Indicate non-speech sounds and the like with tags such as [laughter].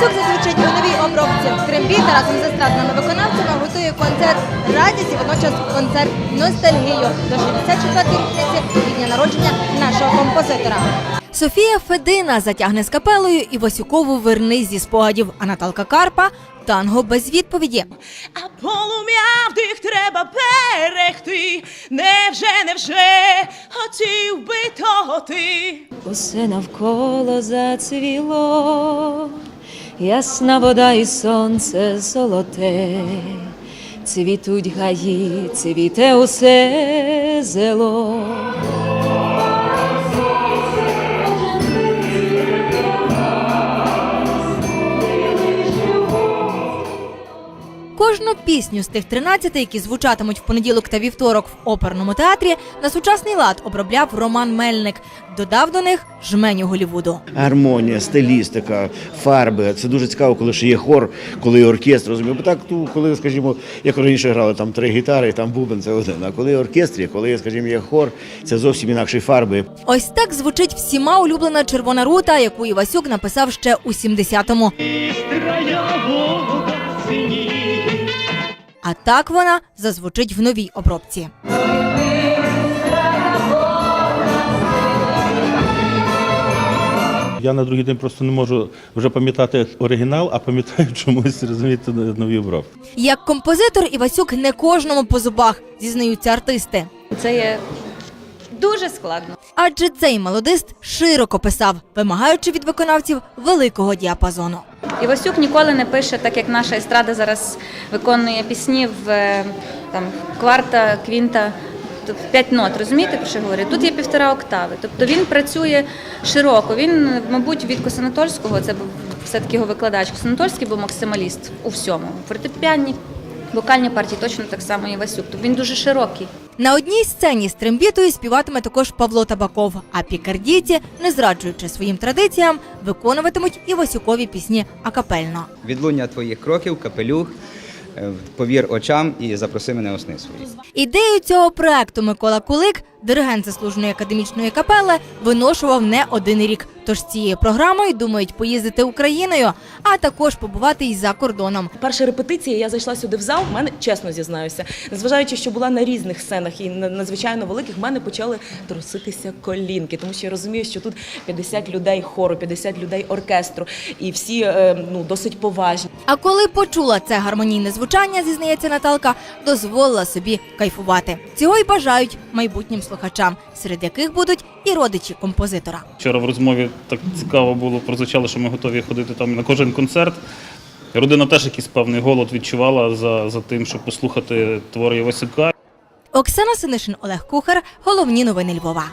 Івасюк зазвучить у новій обробці. Трембіта разом з естрадними виконавцями готує концерт радість і водночас концерт ностальгію до 64-ї річниці від дня народження нашого композитора. Софія Федина затягне з капелою Івасюкову верни зі спогадів, а Наталка Карпа танго без відповіді. А полум'я в тих треба берегти. Невже, невже хотів би того ти? Усе навколо зацвіло, ясна вода і сонце золоте, цвітуть гаї, цвіте усе зело. Кожну пісню з тих 13, які звучатимуть в понеділок та вівторок в оперному театрі, на сучасний лад обробляв Роман Мельник. Додав до них жменю Голівуду. гармонія, стилістика, фарби. Це дуже цікаво, коли ще є хор, коли є оркестр. Розумію. Бо так, ну, коли, скажімо, як раніше грали там три гітари, там бубен це один. А коли оркестрі, коли, скажімо, є хор, це зовсім інакші фарби. Ось так звучить всіма улюблена червона рута, яку Івасюк написав ще у 70-му. А так вона зазвучить в новій обробці. Я на другий день просто не можу вже пам'ятати оригінал, а пам'ятаю [laughs] чомусь розумієте нові обробки. Як композитор Івасюк не кожному по зубах, зізнаються артисти. Це є дуже складно. Адже цей мелодист широко писав, вимагаючи від виконавців великого діапазону. Івасюк ніколи не пише, так як наша естрада зараз виконує пісні в е, там кварта, квінта. п'ять нот, розумієте, про що говорю? Тут є півтора октави. Тобто він працює широко. Він, мабуть, від Косанатольського, це був все-таки його викладач. Косанатольський був максималіст у всьому. Фортепіанні, вокальні партії точно так само Івасюк. Тобто він дуже широкий. На одній сцені з трембітою співатиме також Павло Табаков, а пікардійці, не зраджуючи своїм традиціям, виконуватимуть і Васюкові пісні акапельно. Відлуння твоїх кроків, капелюх, е, повір очам і запроси мене у сни свої. Ідею цього проекту Микола Кулик, диригент заслуженої академічної капели, виношував не один рік. Тож цією програмою думають поїздити Україною, а також побувати й за кордоном. Перша репетиція, я зайшла сюди в зал, в мене чесно зізнаюся, незважаючи, що була на різних сценах і на- надзвичайно великих, в мене почали труситися колінки, тому що я розумію, що тут 50 людей хору, 50 людей оркестру, і всі е, ну досить поважні. А коли почула це гармонійне звучання, зізнається Наталка, дозволила собі кайфувати. Цього й бажають майбутнім слухачам, серед яких будуть і родичі композитора. Вчора в розмові так цікаво було, прозвучало, що ми готові ходити там на кожен концерт. Родина теж якийсь певний голод відчувала за, за тим, щоб послухати твори Івасюка. Оксана Синишин, Олег Кухар. Головні новини Львова.